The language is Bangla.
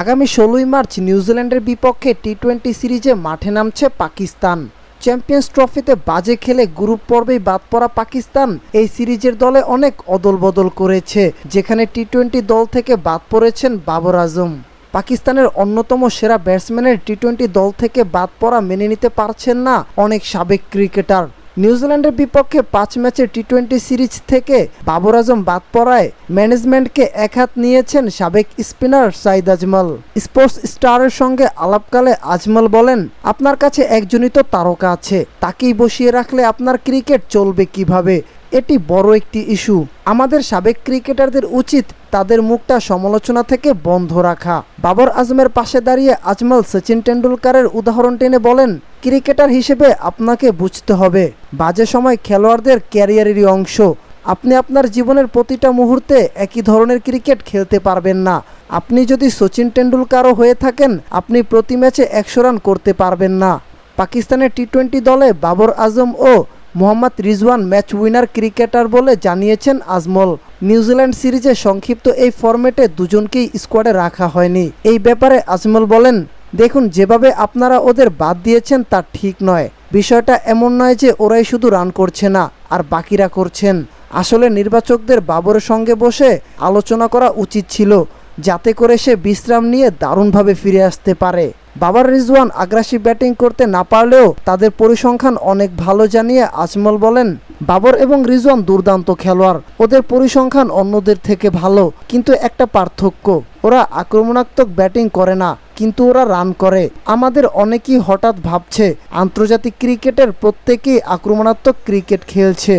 আগামী ষোলোই মার্চ নিউজিল্যান্ডের বিপক্ষে টি টোয়েন্টি সিরিজে মাঠে নামছে পাকিস্তান। চ্যাম্পিয়ন্স ট্রফিতে বাজে খেলে গ্রুপ পর্বেই বাদ পড়া পাকিস্তান এই সিরিজের দলে অনেক অদল বদল করেছে, যেখানে টি টোয়েন্টি দল থেকে বাদ পড়েছেন বাবর আজম। পাকিস্তানের অন্যতম সেরা ব্যাটসম্যানের টি টোয়েন্টি দল থেকে বাদ পড়া মেনে নিতে পারছেন না অনেক সাবেক ক্রিকেটার। নিউজিল্যান্ডের বিপক্ষে পাঁচ ম্যাচের টি টোয়েন্টি সিরিজ থেকে বাবর আজম বাদ পড়ায় ম্যানেজমেন্টকে একহাত নিয়েছেন সাবেক স্পিনার সাইদ আজমল। স্পোর্টস স্টারের সঙ্গে আলাপকালে আজমল বলেন, আপনার কাছে একজনই তো তারকা আছে, তাকেই বসিয়ে রাখলে আপনার ক্রিকেট চলবে কীভাবে? এটি বড় একটি ইস্যু। আমাদের সাবেক ক্রিকেটারদের উচিত তাদের মুখটা সমালোচনা থেকে বন্ধ রাখা। বাবর আজমের পাশে দাঁড়িয়ে আজমল সচিন টেন্ডুলকারের উদাহরণ টেনে বলেন, ক্রিকেটার হিসেবে আপনাকে বুঝতে হবে। বাজে সময় খেলোয়াড়দের ক্যারিয়ারেরই অংশ। আপনি আপনার জীবনের প্রতিটা মুহূর্তে একই ধরনের ক্রিকেট খেলতে পারবেন না। আপনি যদি সচিন টেন্ডুলকারও হয়ে থাকেন, আপনি প্রতি ম্যাচে একশো রান করতে পারবেন না। পাকিস্তানের টি টোয়েন্টি দলে বাবর আজম ও Mohammad Rizwan match winner cricketer বলে জানিয়েছেন আজমল। নিউজিল্যান্ড সিরিজে সংক্ষিপ্ত এই ফরম্যাটে দুজনকেই স্কোয়াডে রাখা হয়নি। এই ব্যাপারে আজমল বলেন, দেখুন, যেভাবে আপনারা ওদের বাদ দিয়েছেন তা ঠিক নয়। বিষয়টা এমন নয় যে ওরাই শুধু রান করছে না, আর বাকিরা করছেন। আসলে নির্বাচকদের বাবরের সঙ্গে বসে আলোচনা করা উচিত ছিল, যাতে করে সে বিশ্রাম নিয়ে দারুণভাবে ফিরে আসতে পারে। বাবার রিজওয়ান আগ্রাসী ব্যাটিং করতে না পারলেও তাদের পরিসংখ্যান অনেক ভালো জানিয়ে আজমল বলেন, বাবর এবং রিজওয়ান দুর্দান্ত খেলোয়াড়। ওদের পরিসংখ্যান অন্যদের থেকে ভালো, কিন্তু একটা পার্থক্য, ওরা আক্রমণাত্মক ব্যাটিং করে না, কিন্তু ওরা রান করে। আমাদের অনেকেই হঠাৎ ভাবছে, আন্তর্জাতিক ক্রিকেটের প্রত্যেকেই আক্রমণাত্মক ক্রিকেট খেলছে।